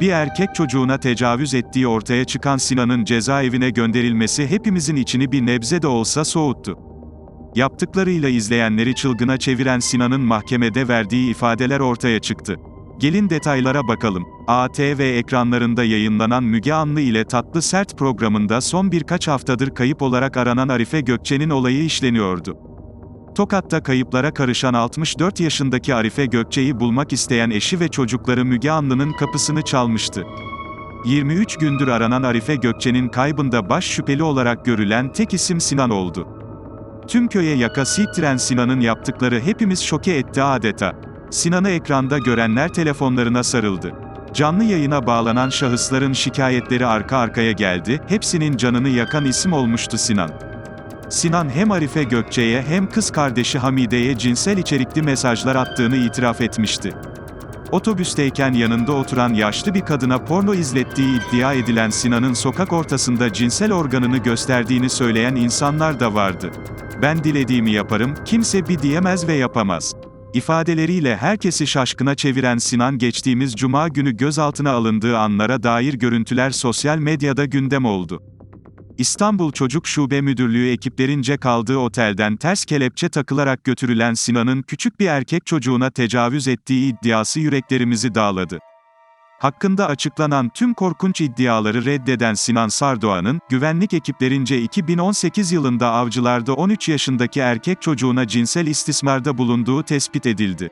Bir erkek çocuğuna tecavüz ettiği ortaya çıkan Sinan'ın cezaevine gönderilmesi hepimizin içini bir nebze de olsa soğuttu. Yaptıklarıyla izleyenleri çılgına çeviren Sinan'ın mahkemede verdiği ifadeler ortaya çıktı. Gelin detaylara bakalım. ATV ekranlarında yayınlanan Müge Anlı ile Tatlı Sert programında son birkaç haftadır kayıp olarak aranan Arife Gökçe'nin olayı işleniyordu. Tokat'ta kayıplara karışan 64 yaşındaki Arife Gökçe'yi bulmak isteyen eşi ve çocukları Müge Anlı'nın kapısını çalmıştı. 23 gündür aranan Arife Gökçe'nin kaybında baş şüpheli olarak görülen tek isim Sinan oldu. Tüm köye yaka silktiren Sinan'ın yaptıkları hepimiz şoke etti adeta. Sinan'ı ekranda görenler telefonlarına sarıldı. Canlı yayına bağlanan şahısların şikayetleri arka arkaya geldi, hepsinin canını yakan isim olmuştu Sinan. Sinan hem Arife Gökçe'ye hem kız kardeşi Hamide'ye cinsel içerikli mesajlar attığını itiraf etmişti. Otobüsteyken yanında oturan yaşlı bir kadına porno izlettiği iddia edilen Sinan'ın sokak ortasında cinsel organını gösterdiğini söyleyen insanlar da vardı. Ben dilediğimi yaparım, kimse bir diyemez ve yapamaz. İfadeleriyle herkesi şaşkına çeviren Sinan geçtiğimiz cuma günü gözaltına alındığı anlara dair görüntüler sosyal medyada gündem oldu. İstanbul Çocuk Şube Müdürlüğü ekiplerince kaldığı otelden ters kelepçe takılarak götürülen Sinan'ın küçük bir erkek çocuğuna tecavüz ettiği iddiası yüreklerimizi dağladı. Hakkında açıklanan tüm korkunç iddiaları reddeden Sinan Sardoğan'ın, güvenlik ekiplerince 2018 yılında avcılarda 13 yaşındaki erkek çocuğuna cinsel istismarda bulunduğu tespit edildi.